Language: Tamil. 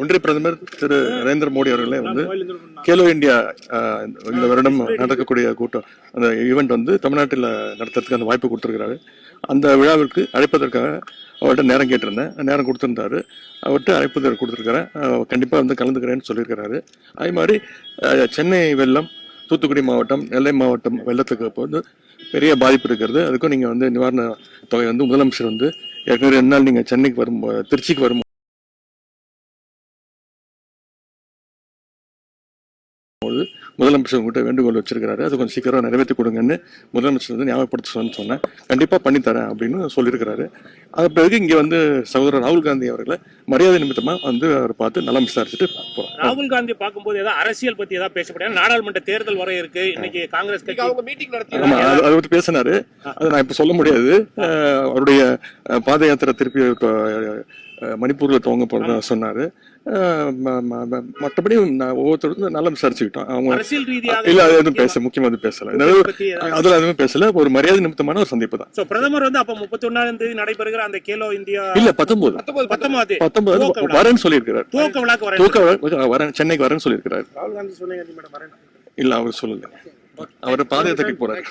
ஒன்றிய பிரதமர் திரு நரேந்திர மோடி அவர்களே வந்து கேலோ இந்தியா இந்த வருடம் நடக்கக்கூடிய கூட்டம் அந்த ஈவெண்ட் வந்து தமிழ்நாட்டில் நடத்துறதுக்கு அந்த வாய்ப்பு கொடுத்துருக்கிறாரு. அந்த விழாவிற்கு அழைப்பதற்காக அவர்கிட்ட நேரம் கேட்டிருந்தேன். நேரம் கொடுத்துருந்தாரு. அவர்கிட்ட அழைப்பு கொடுத்துருக்கிறேன். கண்டிப்பாக வந்து கலந்துக்கிறேன்னு சொல்லியிருக்கிறாரு. அதே மாதிரி சென்னை வெள்ளம் தூத்துக்குடி மாவட்டம் நெல்லை மாவட்டம் வெள்ளத்துக்கு இப்போ வந்து பெரிய பாதிப்பு இருக்கிறது. அதுக்கும் நீங்கள் வந்து நிவாரண தொகை வந்து முதலமைச்சர் வந்து ஏற்கனவே ரெண்டு நாள் நீங்கள் சென்னைக்கு வரும் திருச்சிக்கு வரும் முதலமைச்சர் உங்கள்கிட்ட வேண்டுகோள் வச்சிருக்கிறாரு. அது கொஞ்சம் சீக்கிரம் நிறைவேற்றி கொடுங்கன்னு முதலமைச்சர் வந்து ஞாபகப்படுத்த சொன்னேன். கண்டிப்பா பண்ணித்தரேன் அப்படின்னு சொல்லியிருக்கிறாரு. அது பிறகு இங்க வந்து சகோதரர் ராகுல் காந்தி அவர்களை மரியாதை நிமித்தமா வந்து அவர் பார்த்து நலம் விசாரிச்சுட்டு ராகுல் காந்தி பார்க்கும்போது ஏதாவது அரசியல் பத்தி ஏதாவது பேசப்படும் நாடாளுமன்ற தேர்தல் வர இருக்கு. இன்னைக்கு காங்கிரஸ் கட்சி அவங்க மீட்டிங் நடத்தி அது- அதை பத்தி பேசினாரு. அதை நான் இப்ப சொல்ல முடியாது. அவருடைய பாத யாத்திரை திருப்பி மணிப்பூர்ல துவங்க போறதா சொன்னாரு. மற்றபடி நான் ஒவ்வொருத்தருக்கும் நல்லா விசாரிச்சுக்கிட்டோம். அவங்க அரசியல் ரீதியாக இல்ல அது எதுவும் பேச முக்கியமா எதுவும் பேசல. அதுல எதுவுமே பேசல. ஒரு மரியாதை நிமித்தமான ஒரு சந்திப்பு தான். சோ பிரதமர் வந்து அப்ப முப்பத்தி ஒன்னாம் தேதி நடைபெறுகிற அந்த கேலோ இந்தியா இல்ல பத்தொன்பது. பத்தொன்பது பத்தொன்பது. வரேன்னு சொல்லியிருக்கிறார். தூக்க வர- வரேன் சென்னைக்கு வரேன்னு சொல்லியிருக்கிறார். இல்ல அவர் சொல்லல. அவர் பாத யாத்திரைக்கு போறாரு